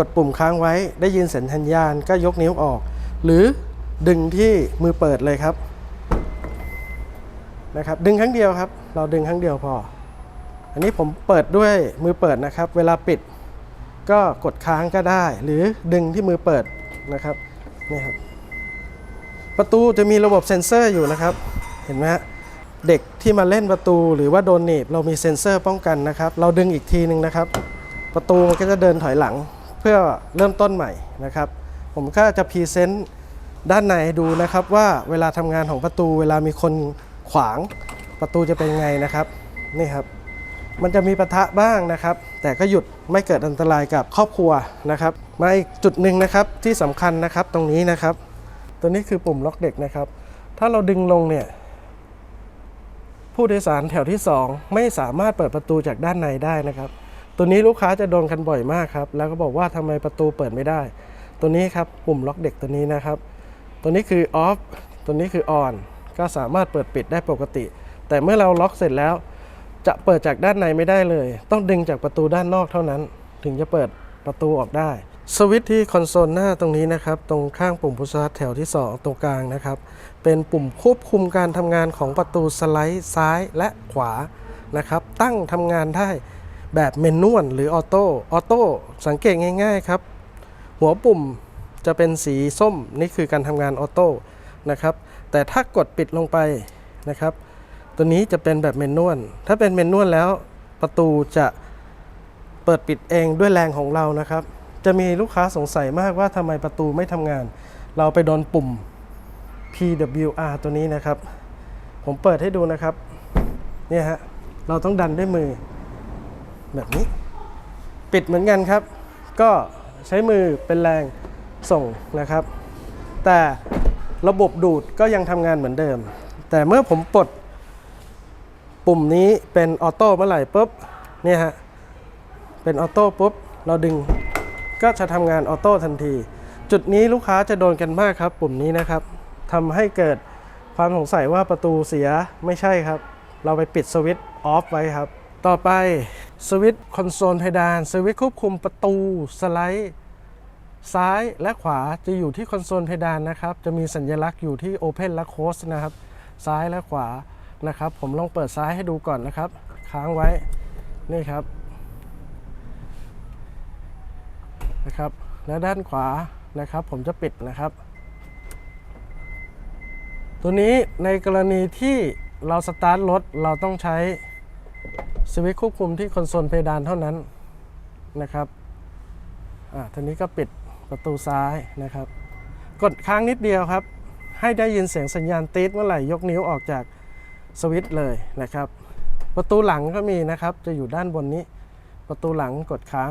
กดปุ่มค้างไว้ได้ยินเสียงสัญญาณก็ยกนิ้วออก หรือดึงที่มือเปิดเลยครับนะครับ ดึงครั้งเดียวครับ เราดึงครั้งเดียวพอ อันนี้ผมเปิดด้วยมือเปิดนะครับ เวลาปิดก็กดค้างก็ได้ หรือดึงที่มือเปิดนะครับนี่ครับ ประตูจะมีระบบเซ็นเซอร์อยู่นะครับ เห็นไหมฮะเด็กที่มาเล่นประตูหรือว่าโดนหนีบเรามีเซ็นเซอร์ป้องกันนะครับ เราดึงอีกทีหนึ่งนะครับ ประตูมันก็จะเดินถอยหลัง เพื่อเริ่มต้นใหม่นะครับ ผมก็จะพรีเซนต์ด้านในดูนะครับว่าเวลาทำงานของประตูเวลามีคนขวางประตูจะเป็นไงนะครับนี่ครับ มันจะมีปะทะบ้างนะครับ แต่ก็หยุดไม่เกิดอันตรายกับครอบครัวนะครับมาอีกจุดหนึ่งนะครับที่สำคัญนะครับตรงนี้นะครับ ตัวนี้คือปุ่มล็อกเด็กนะครับ ถ้าเราดึงลงเนี่ยผู้โดยสารแถวที่ 2 ไม่สามารถเปิดประตูจากด้านในได้นะครับ ตัวนี้ลูกค้าจะโดนกันบ่อยมากครับ แล้วก็บอกว่าทำไมประตูเปิดไม่ได้ ตัวนี้ครับปุ่มล็อกเด็กตัวนี้นะครับ ตัวนี้คือ off ตัวนี้คือ on ก็สามารถเปิดปิดได้ปกติ แต่เมื่อเราล็อกเสร็จแล้ว จะเปิดจากด้านในไม่ได้เลย ต้องดึงจากประตูด้านนอกเท่านั้น ถึงจะเปิดประตูออกได้ สวิตช์ที่คอนโซลหน้าตรงนี้นะครับ ตรงข้างปุ่มพุชสตาร์ทแถวที่ 2 ตรงกลางนะครับ เป็นปุ่มควบคุมการทำงานของประตูสไลด์ซ้ายและขวานะครับ ตั้งทำงานได้ แบบเมนนวลหรือออโต้ออโต้สังเกตง่าย ๆ ครับ หัวปุ่มจะเป็นสีส้มนี่คือการทำงานออโต้นะครับ แต่ถ้ากดปิดลงไปนะครับ ตัวนี้จะเป็นแบบเมนนวลถ้าเป็นเมนนวลแล้วประตูจะเปิดปิดเองด้วยแรงของเรานะครับ จะมีลูกค้าสงสัยมากว่าทำไมประตูไม่ทำงาน เราไปโดนปุ่ม PWR ตัวนี้นะครับ ผมเปิดให้ดูนะครับ เนี่ยฮะ เราต้องดันด้วยมือ แบบนี้ ปิดเหมือนกันครับ ก็ใช้มือเป็นแรงส่งนะครับ แต่ระบบดูดก็ยังทำงานเหมือนเดิม แต่เมื่อผมปลดปุ่มนี้เป็นออโต้เมื่อไหร่ปุ๊บเนี่ยฮะเป็นออโต้ปุ๊บเราดึงก็จะทำงานออโต้ทันที จุดนี้ลูกค้าจะโดนกันมากครับ ปุ่มนี้นะครับทำให้เกิดความสงสัยว่าประตูเสียไม่ใช่ครับ เราไปปิดสวิตช์ออฟไว้ครับ ต่อไป สวิตช์คอนโซลเพดานสวิตช์ควบคุมประตูสไลด์ซ้ายและขวาจะอยู่ที่คอนโซลเพดานนะครับ จะมีสัญลักษณ์อยู่ที่ Open และ Close นะครับ ซ้ายและขวานะครับ ผมลองเปิดซ้ายให้ดูก่อนนะครับ ค้างไว้นี่ครับนะครับ และด้านขวานะครับ ผมจะปิดนะครับ ตัวนี้ในกรณีที่เราสตาร์ทรถเราต้องใช้ สวิตช์ควบคุมที่คอนโซลเพดานเท่านั้นนะครับอ่าทีนี้ก็ปิดประตูซ้ายนะครับ กดค้างนิดเดียวครับ ให้ได้ยินเสียงสัญญาณตีดเมื่อไหร่ยกนิ้วออกจากสวิตช์เลยนะครับ ประตูหลังก็มีนะครับ จะอยู่ด้านบนนี้ ประตูหลังกดค้าง